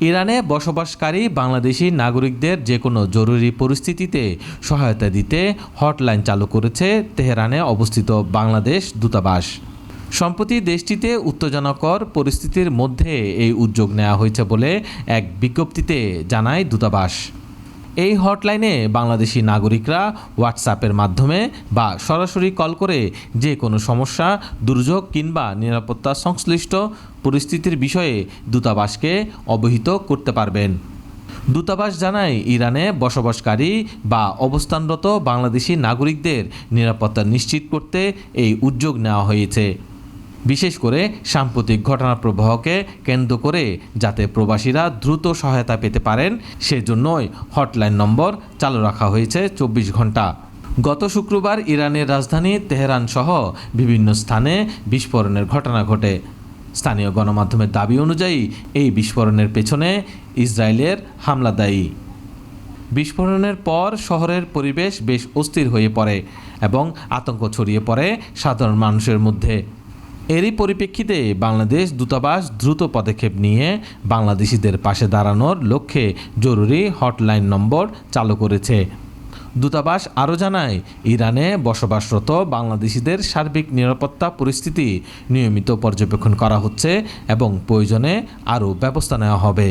ইরানে বসবাসকারী বাংলাদেশি নাগরিকদের যে কোনো জরুরি পরিস্থিতিতে সহায়তা দিতে হটলাইন চালু করেছে তেহরানে অবস্থিত বাংলাদেশ দূতাবাস। সম্প্রতি দেশটিতে উত্তেজনাকর পরিস্থিতির মধ্যে এই উদ্যোগ নেওয়া হয়েছে বলে এক বিজ্ঞপ্তিতে জানায় দূতাবাস। এই হটলাইনে বাংলাদেশি নাগরিকরা হোয়াটসঅ্যাপের মাধ্যমে বা সরাসরি কল করে যে কোনো সমস্যা, দুর্যোগ কিংবা নিরাপত্তা সংশ্লিষ্ট পরিস্থিতির বিষয়ে দূতাবাসকে অবহিত করতে পারবেন। দূতাবাস জানায়, ইরানে বসবাসকারী বা অবস্থানরত বাংলাদেশি নাগরিকদের নিরাপত্তা নিশ্চিত করতে এই উদ্যোগ নেওয়া হয়েছে। বিশেষ করে সাম্প্রতিক ঘটনা প্রবাহকে কেন্দ্র করে যাতে প্রবাসীরা দ্রুত সহায়তা পেতে পারেন, সেজন্যই হটলাইন নম্বর চালু রাখা হয়েছে চব্বিশ ঘণ্টা। গত শুক্রবার ইরানের রাজধানী তেহরান সহ বিভিন্ন স্থানে বিস্ফোরণের ঘটনা ঘটে। স্থানীয় গণমাধ্যমের দাবি অনুযায়ী এই বিস্ফোরণের পেছনে ইসরায়েলের হামলা দায়ী। বিস্ফোরণের পর শহরের পরিবেশ বেশ অস্থির হয়ে পড়ে এবং আতঙ্ক ছড়িয়ে পড়ে সাধারণ মানুষের মধ্যে। এরই পরিপ্রেক্ষিতে বাংলাদেশ দূতাবাস দ্রুত পদক্ষেপ নিয়ে বাংলাদেশিদের পাশে দাঁড়ানোর লক্ষ্যে জরুরি হটলাইন নম্বর চালু করেছে। দূতাবাস আরও জানায়, ইরানে বসবাসরত বাংলাদেশিদের সার্বিক নিরাপত্তা পরিস্থিতি নিয়মিত পর্যবেক্ষণ করা হচ্ছে এবং প্রয়োজনে আরও ব্যবস্থা নেওয়া হবে।